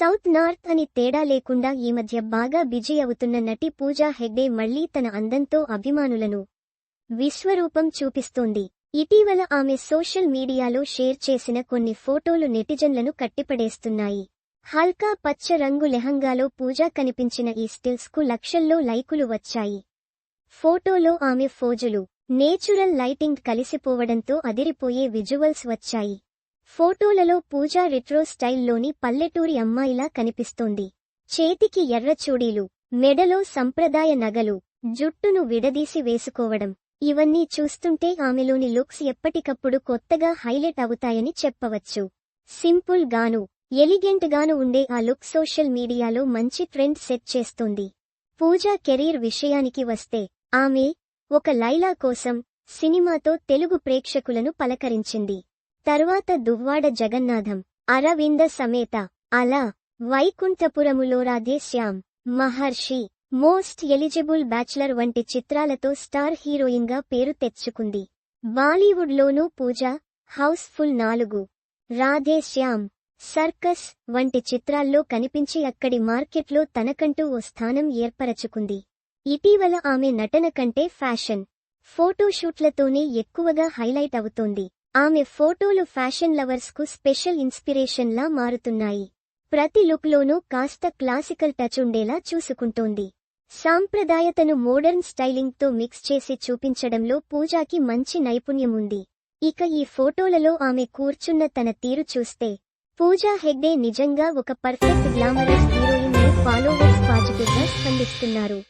South north అని తేడా లేకుండా ఈ మధ్య బాగా బిజీ అవుతున్న నటి పూజా హెగ్డే మళ్ళీ తన అందంతో అభిమానులను విశ్వరూపం చూపిస్తోంది. ఇటీవల ఆమె సోషల్ మీడియాలో షేర్ చేసిన కొన్ని ఫోటోలు నెటిజన్లను కట్టిపడేస్తున్నాయి. హల్కా పచ్చ రంగు లెహంగాలో పూజా కనిపించిన ఈ స్టిల్స్కు లక్షల్లో లైకులు వచ్చాయి. ఫోటోలో ఆమె ఫోజులు నేచురల్ లైటింగ్ కలిసిపోవడంతో అదిరిపోయే విజువల్స్ వచ్చాయి. ఫోటోలలో పూజా రిట్రో స్టైల్లోని పల్లెటూరి అమ్మాయిలా కనిపిస్తోంది. చేతికి ఎర్రచూడీలు మెడలో సంప్రదాయ నగలు జుట్టును విడదీసి వేసుకోవడం. ఇవన్నీ చూస్తుంటే ఆమెలోని లుక్స్ ఎప్పటికప్పుడు కొత్తగా హైలైట్ అవుతాయని చెప్పవచ్చు. సింపుల్ గాను ఎలిగెంట్ గాను ఉండే ఆ లుక్ సోషల్ మీడియాలో మంచి ట్రెండ్ సెట్ చేస్తోంది. పూజా కెరీర్ విషయానికి వస్తే ఆమె ఒక లైలా కోసం సినిమాతో తెలుగు ప్రేక్షకులను పలకరించింది. తరువాత Duvvada Jagannatham Aravinda Sametha Ala Vaikunthapurramuloo Radhe Shyam Maharshi most eligible bachelor వంటి చిత్రాలతో స్టార్ హీరోయిన్గా పేరు తెచ్చుకుంది. బాలీవుడ్లోనూ పూజ హౌస్ఫుల్ నాలుగు రాధే శ్యామ్ సర్కస్ వంటి చిత్రాల్లో కనిపించి అక్కడి మార్కెట్లో తనకంటూ ఓ స్థానం ఏర్పరచుకుంది. ఇటీవల ఆమె నటన కంటే ఫ్యాషన్ ఫోటోషూట్లతోనే ఎక్కువగా హైలైట్ అవుతోంది. ఆమె ఫోటోలు ఫ్యాషన్ లవర్స్కు స్పెషల్ ఇన్స్పిరేషన్ లా మారుతున్నాయి. ప్రతి లుక్లోనూ కాస్త క్లాసికల్ టచ్ ఉండేలా చూసుకుంటోంది. సాంప్రదాయతను మోడర్న్ స్టైలింగ్తో మిక్స్ చేసి చూపించడంలో పూజాకి మంచి నైపుణ్యం ఉంది ఇక ఈ ఫోటోలలో ఆమె కూర్చున్న తన తీరు చూస్తే పూజా హెగ్డే నిజంగా ఒక పర్ఫెక్ట్ గ్లామరస్ హీరోయిన్ ఫాలోవర్స్ పాజిటివ్గా స్పందిస్తున్నారు.